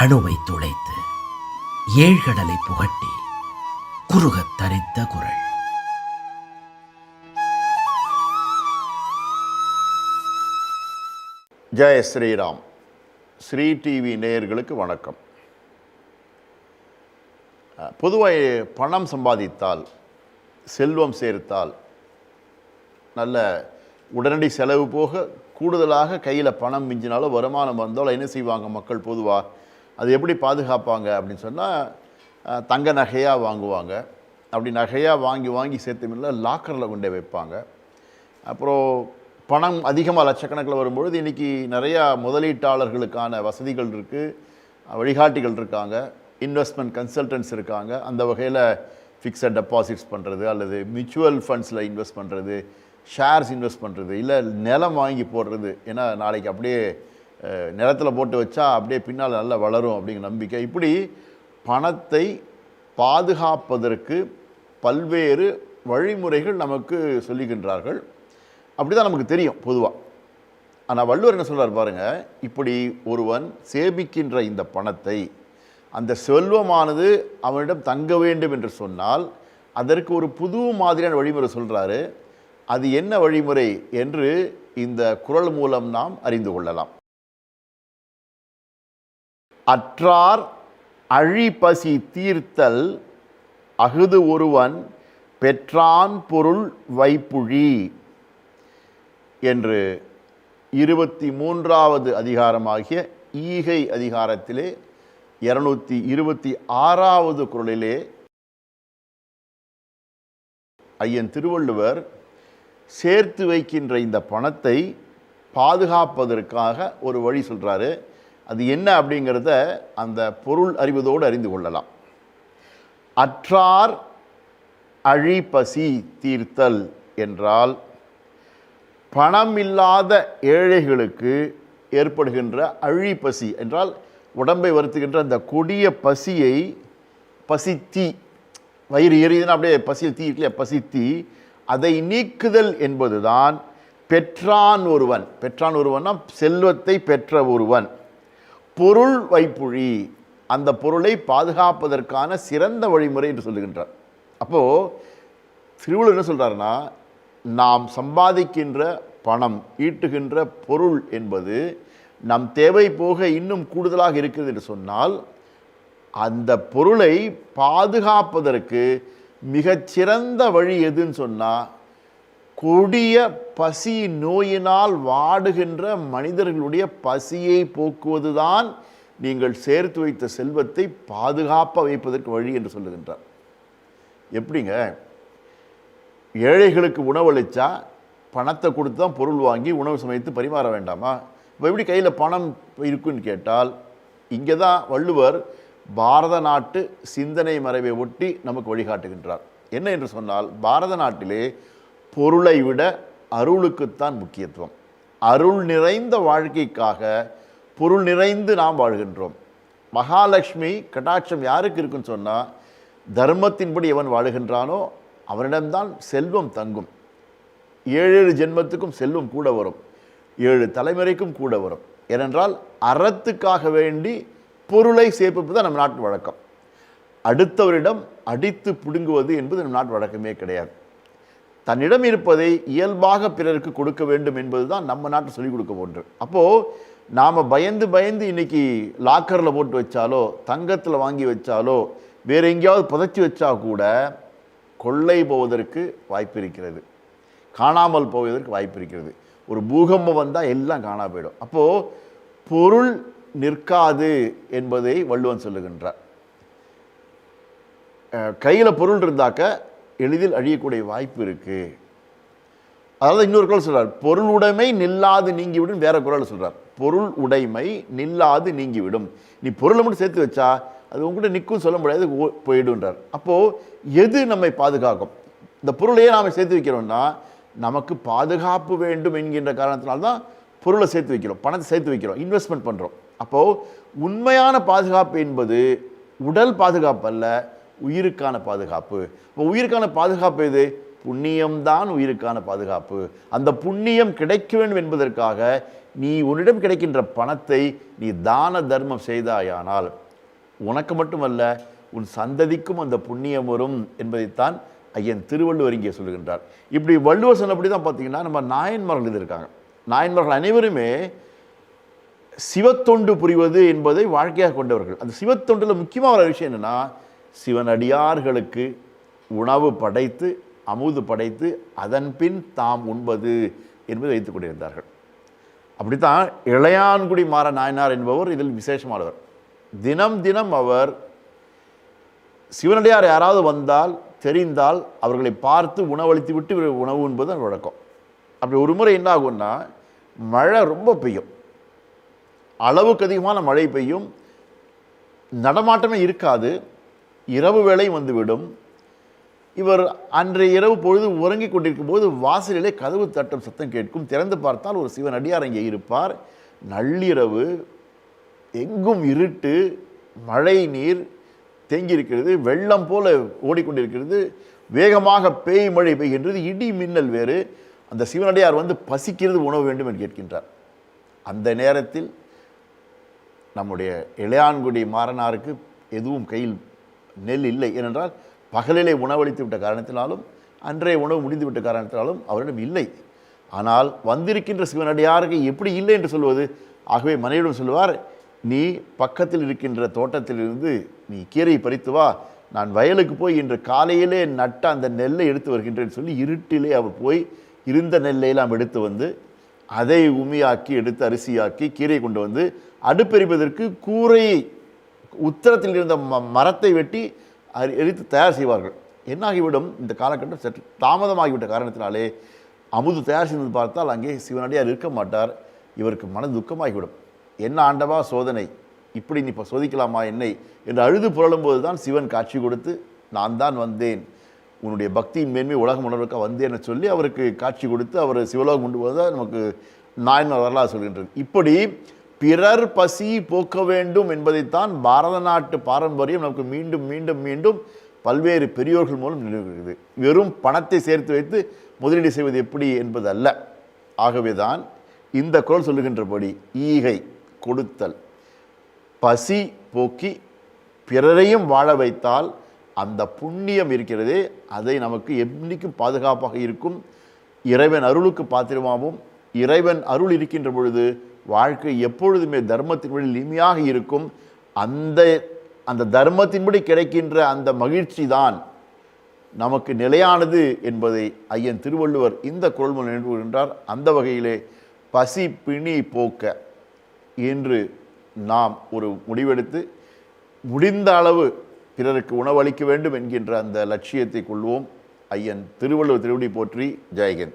அணுவை துளைத்து ஏழ்கடலை புகட்டி குறுகத் தரித்த குரல். ஜெய ஸ்ரீராம். ஸ்ரீ டிவி நேயர்களுக்கு வணக்கம். பொதுவாக பணம் சம்பாதித்தால் செல்வம் சேர்த்தால் நல்ல உடனடி செலவு போக கூடுதலாக கையில் பணம் மிஞ்சினாலும் வருமானம் வந்தாலும் என்ன செய்வாங்க மக்கள் பொதுவாக அது எப்படி பாதுகாப்பாங்க அப்படின்னு சொன்னால் தங்க நகையாக வாங்குவாங்க. அப்படி நகையாக வாங்கி வாங்கி சேர்த்துமில்ல லாக்கரில் கொண்டே வைப்பாங்க. அப்புறம் பணம் அதிகமாக லட்சக்கணக்கில் வரும்பொழுது இன்றைக்கி நிறையா முதலீட்டாளர்களுக்கான வசதிகள் இருக்குது வழிகாட்டிகள் இருக்காங்க இன்வெஸ்ட்மெண்ட் கன்சல்டன்ஸ் இருக்காங்க. அந்த வகையில் ஃபிக்ஸட் டெபாசிட்ஸ் பண்ணுறது அல்லது மியூச்சுவல் ஃபண்ட்ஸில் இன்வெஸ்ட் பண்ணுறது ஷேர்ஸ் இன்வெஸ்ட் பண்ணுறது இல்லை நிலம் வாங்கி போடுறது. ஏன்னா நாளைக்கு அப்படியே நிலத்தில் போட்டு வச்சா அப்படியே பின்னால் நல்லா வளரும் அப்படிங்கிற நம்பிக்கை. இப்படி பணத்தை பாதுகாப்பதற்கு பல்வேறு வழிமுறைகள் நமக்கு சொல்லுகின்றார்கள் அப்படி தான் நமக்கு தெரியும் பொதுவாக ஆனால் வள்ளுவர் என்ன சொல்கிறார் பாருங்க இப்படி ஒருவன் சேமிக்கின்ற இந்த பணத்தை அந்த செல்வமானது அவனிடம் தங்க வேண்டும் என்று சொன்னால் அதற்கு ஒரு புது மாதிரியான வழிமுறை சொல்கிறாரு அது என்ன வழிமுறை என்று இந்த குறள் மூலம் நாம் அறிந்து கொள்ளலாம். அற்றார் அழிபசி தீர்த்தல் அகுது ஒருவன் பெற்றான் பொருள் வைப்புழி என்று இருபத்தி மூன்றாவது அதிகாரமாகிய ஈகை அதிகாரத்திலே இருநூத்தி இருபத்தி ஆறாவது குரலிலே ஐயன் திருவள்ளுவர் சேர்த்து வைக்கின்ற இந்த பணத்தை பாதுகாப்பதற்காக ஒரு வழி சொல்கிறாரு அது என்ன அப்படிங்கிறத அந்த பொருள் அறிவதோடு அறிந்து கொள்ளலாம். அற்றார் அழிப்பசி தீர்த்தல் என்றால் பணம் இல்லாத ஏழைகளுக்கு ஏற்படுகின்ற அழிப்பசி என்றால் உடம்பை வருத்துகின்ற அந்த கொடிய பசியை பசித்தி வயிறு எரியுதுன்னா அப்படியே பசியில் தீ இல்லையா பசித்தி. அதை நீக்குதல் என்பதுதான் பெற்றான் ஒருவன். பெற்றான் ஒருவன்னா செல்வத்தை பெற்ற ஒருவன். பொருள் வைப்புழி. அந்த பொருளை பாதுகாப்பதற்கான சிறந்த வழிமுறை என்று சொல்லுகின்றார். அப்போது திருவள்ளுவர் என்ன சொல்கிறாருன்னா நாம் சம்பாதிக்கின்ற பணம் ஈட்டுகின்ற பொருள் என்பது நம் தேவை போக இன்னும் கூடுதலாக இருக்கிறது என்று சொன்னால் அந்த பொருளை பாதுகாப்பதற்கு மிகச்சிறந்த வழி எதுன்னு சொன்னால் கொடிய பசி நோயினால் வாடுகின்ற மனிதர்களுடைய பசியை போக்குவதுதான் நீங்கள் சேர்த்து வைத்த செல்வத்தை பாதுகாப்பாக வைப்பதற்கு வழி என்று சொல்லுகின்றார். எப்படிங்க? ஏழைகளுக்கு உணவளித்தா பணத்தை கொடுத்து தான் பொருள் வாங்கி உணவு சமைத்து பரிமாற வேண்டாமா? இப்போ எப்படி கையில் பணம் இருக்குன்னு கேட்டால் இங்கே தான் வள்ளுவர் பாரத நாட்டு சிந்தனை மறைவை ஒட்டி நமக்கு வழிகாட்டுகின்றார். என்ன என்று சொன்னால் பாரத நாட்டிலே பொருளை விட அருளுக்குத்தான் முக்கியத்துவம். அருள் நிறைந்த வாழ்க்கைக்காக பொருள் நிறைந்து நாம் வாழ்கின்றோம். மகாலட்சுமி கடாட்சம் யாருக்கு இருக்குன்னு சொன்னால் தர்மத்தின்படி எவன் வாழுகின்றானோ அவனிடம்தான் செல்வம் தங்கும். ஏழு ஏழு ஜென்மத்துக்கும் செல்வம் கூட வரும். ஏழு தலைமுறைக்கும் கூட வரும். ஏனென்றால் அறத்துக்காக வேண்டி பொருளை சேர்ப்பது தான் நம் நாட்டு வழக்கம். அடுத்தவரிடம் அடித்து பிடுங்குவது என்பது நம் நாட்டு வழக்கமே கிடையாது. தன்னிடம் இருப்பதை இயல்பாக பிறருக்கு கொடுக்க வேண்டும் என்பது தான் நம்ம நாட்டை சொல்லிக் கொடுக்க ஒன்று. அப்போது நாம் பயந்து பயந்து இன்னைக்கு லாக்கரில் போட்டு வச்சாலோ தங்கத்தில் வாங்கி வச்சாலோ வேறு எங்கேயாவது புதைச்சி வச்சா கூட கொள்ளை போவதற்கு வாய்ப்பு இருக்கிறது. காணாமல் போவதற்கு வாய்ப்பு இருக்கிறது. ஒரு பூகம்பம் வந்தால் எல்லாம் காணா போயிடும். அப்போது பொருள் நிற்காது என்பதை வள்ளுவன் சொல்லுகின்றார். கையில் பொருள் இருந்தாக்க எளிதில் அழியக்கூடிய வாய்ப்பு இருக்குது அதாவது இன்னொரு குரல் சொல்கிறார் பொருள் உடைமை நில்லாது நீங்கிவிடும் வேற குரல் சொல்கிறார் பொருள் உடைமை நில்லாது நீங்கிவிடும். நீ பொருளை மட்டும் சேர்த்து வச்சா அது உங்கள்கிட்ட நிற்கும் சொல்ல முடியாது ஓ- போயிடுன்றார் அப்போது எது நம்மை பாதுகாக்கும்? இந்த பொருளையே நாம் சேர்த்து வைக்கிறோம்னா நமக்கு பாதுகாப்பு வேண்டும் என்கின்ற காரணத்தினால்தான் பொருளை சேர்த்து வைக்கிறோம் பணத்தை சேர்த்து வைக்கிறோம் இன்வெஸ்ட்மெண்ட் பண்ணுறோம் அப்போது உண்மையான பாதுகாப்பு என்பது உடல் பாதுகாப்பு அல்ல உயிருக்கான பாதுகாப்பு. இப்போ உயிருக்கான பாதுகாப்பு எது? புண்ணியம்தான் உயிருக்கான பாதுகாப்பு. அந்த புண்ணியம் கிடைக்க வேண்டும் என்பதற்காக நீ உன்னிடம் கிடைக்கின்ற பணத்தை நீ தான தர்மம் செய்தாயானால் உனக்கு மட்டுமல்ல உன் சந்ததிக்கும் அந்த புண்ணியம் வரும் என்பதைத்தான் ஐயன் திருவள்ளுவர் இங்கே சொல்லுகின்றார் இப்படி வள்ளுவர் சொன்னபடி தான் பார்த்தீங்கன்னா நம்ம நாயன்மார்கள் இது இருக்காங்க நாயன்மார்கள் அனைவருமே சிவத்தொண்டு புரிவது என்பதை வாழ்க்கையாக கொண்டவர்கள். அந்த சிவத்தொண்டில் முக்கியமாக ஒரு விஷயம் என்னென்னா சிவனடியார்களுக்கு உணவு படைத்து அமுது படைத்து அதன் பின் தாம் உண்பது என்பது வைத்துக் கொண்டிருந்தார்கள். அப்படித்தான் இளையான்குடி மாற நாயனார் என்பவர் இதில் விசேஷமானவர். தினம் தினம் அவர் சிவனடியார் யாராவது வந்தால் தெரிந்தால் அவர்களை பார்த்து உணவளித்து விட்டு உணவு என்பது வழக்கம். அப்படி ஒரு முறை என்ன ஆகும்னா மழை ரொம்ப பெய்யும். அளவுக்கு அதிகமான மழை பெய்யும். நடமாட்டமே இருக்காது. இரவு வேளை வந்துவிடும். இவர் அன்றைய இரவு பொழுது உறங்கிக் கொண்டிருக்கும் போது வாசலிலே கதவு தட்டும் சத்தம் கேட்கும். திறந்து பார்த்தால் ஒரு சிவன் அடியார் அங்கே இருப்பார். நள்ளிரவு எங்கும் இருட்டு மழை நீர் தேங்கியிருக்கிறது வெள்ளம் போல ஓடிக்கொண்டிருக்கிறது வேகமாக பேய் மழை பெய்கின்றது இடி மின்னல் வேறு. அந்த சிவனடியார் வந்து பசிக்கிறது உணவு வேண்டும் என்று கேட்கின்றார். அந்த நேரத்தில் நம்முடைய இளையான்குடி மாறனாருக்கு எதுவும் கையில் நெல் இல்லை ஏனென்றால் பகலிலே உணவளித்து விட்ட காரணத்தினாலும் அன்றைய உணவு முடிந்துவிட்ட காரணத்தினாலும் அவரிடம் இல்லை. ஆனால் வந்திருக்கின்ற சிவனடியாருக்கு எப்படி இல்லை என்று சொல்வது? ஆகவே மனைவிடம் சொல்லுவார் நீ பக்கத்தில் இருக்கின்ற தோட்டத்திலிருந்து நீ கீரை பறித்து வா. நான் வயலுக்கு போய் இன்று காலையிலே நட்ட அந்த நெல்லை எடுத்து வருகின்றேன் சொல்லி இருட்டிலே அவர் போய் இருந்த நெல்லை எல்லாம் எடுத்து வந்து அதை உமியாக்கி எடுத்து அரிசியாக்கி கீரை கொண்டு வந்து அடுப்பெரிப்பதற்கு கூரையை உத்தரத்தில் இருந்த ம மரத்தை வெட்டி அரி எரித்து தயார் செய்வார்கள். என்னாகிவிடும்? இந்த காலகட்டம் சற்று தாமதமாகிவிட்ட காரணத்தினாலே அமுது தயார் செய்து பார்த்தால் அங்கே சிவனடியார் இருக்க மாட்டார். இவருக்கு மன துக்கமாகிவிடும். என்ன ஆண்டவா சோதனை? இப்படி நீ இப்போ சோதிக்கலாமா என்னை? என்று அழுது புரளும்போது தான் சிவன் காட்சி கொடுத்து நான் தான் வந்தேன். உன்னுடைய பக்தியின் மேன்மை உலகம் உணர்வுக்காக வந்தேன்னு சொல்லி அவருக்கு காட்சி கொடுத்து அவர் சிவலோகம் கொண்டு போவதாக நமக்கு நாயன்மார் வரலாறு சொல்கின்றது. இப்படி பிறர் பசி போக்க வேண்டும் என்பதைத்தான் பாரத நாட்டு பாரம்பரியம் நமக்கு மீண்டும் மீண்டும் மீண்டும் பல்வேறு பெரியோர்கள் மூலம் நிறுவுகிறது வெறும் பணத்தை சேர்த்து வைத்து முதலீடு செய்வது எப்படி என்பது அல்ல ஆகவேதான் இந்த குரல் சொல்லுகின்றபடி ஈகை கொடுத்தல் பசி போக்கி பிறரையும் வாழ வைத்தால் அந்த புண்ணியம் இருக்கிறதே அதை நமக்கு என்றைக்கும் பாதுகாப்பாக இருக்கும். இறைவன் அருளுக்கு பாத்திரமாகவும் இறைவன் அருள் இருக்கின்ற பொழுது வாழ்க்கை எப்பொழுதுமே தர்மத்தின்படி இனிமையாக இருக்கும். அந்த அந்த தர்மத்தின்படி கிடைக்கின்ற அந்த மகிழ்ச்சி தான் நமக்கு நிலையானது என்பதை ஐயன் திருவள்ளுவர் இந்த குரல் நினைவுகின்றார் அந்த வகையிலே பசி பிணி போக்க என்று நாம் ஒரு முடிவெடுத்து முடிந்த அளவு பிறருக்கு உணவளிக்க வேண்டும் என்கின்ற அந்த லட்சியத்தை கொள்வோம். ஐயன் திருவள்ளுவர் திருவடி போற்றி. ஜெயகன்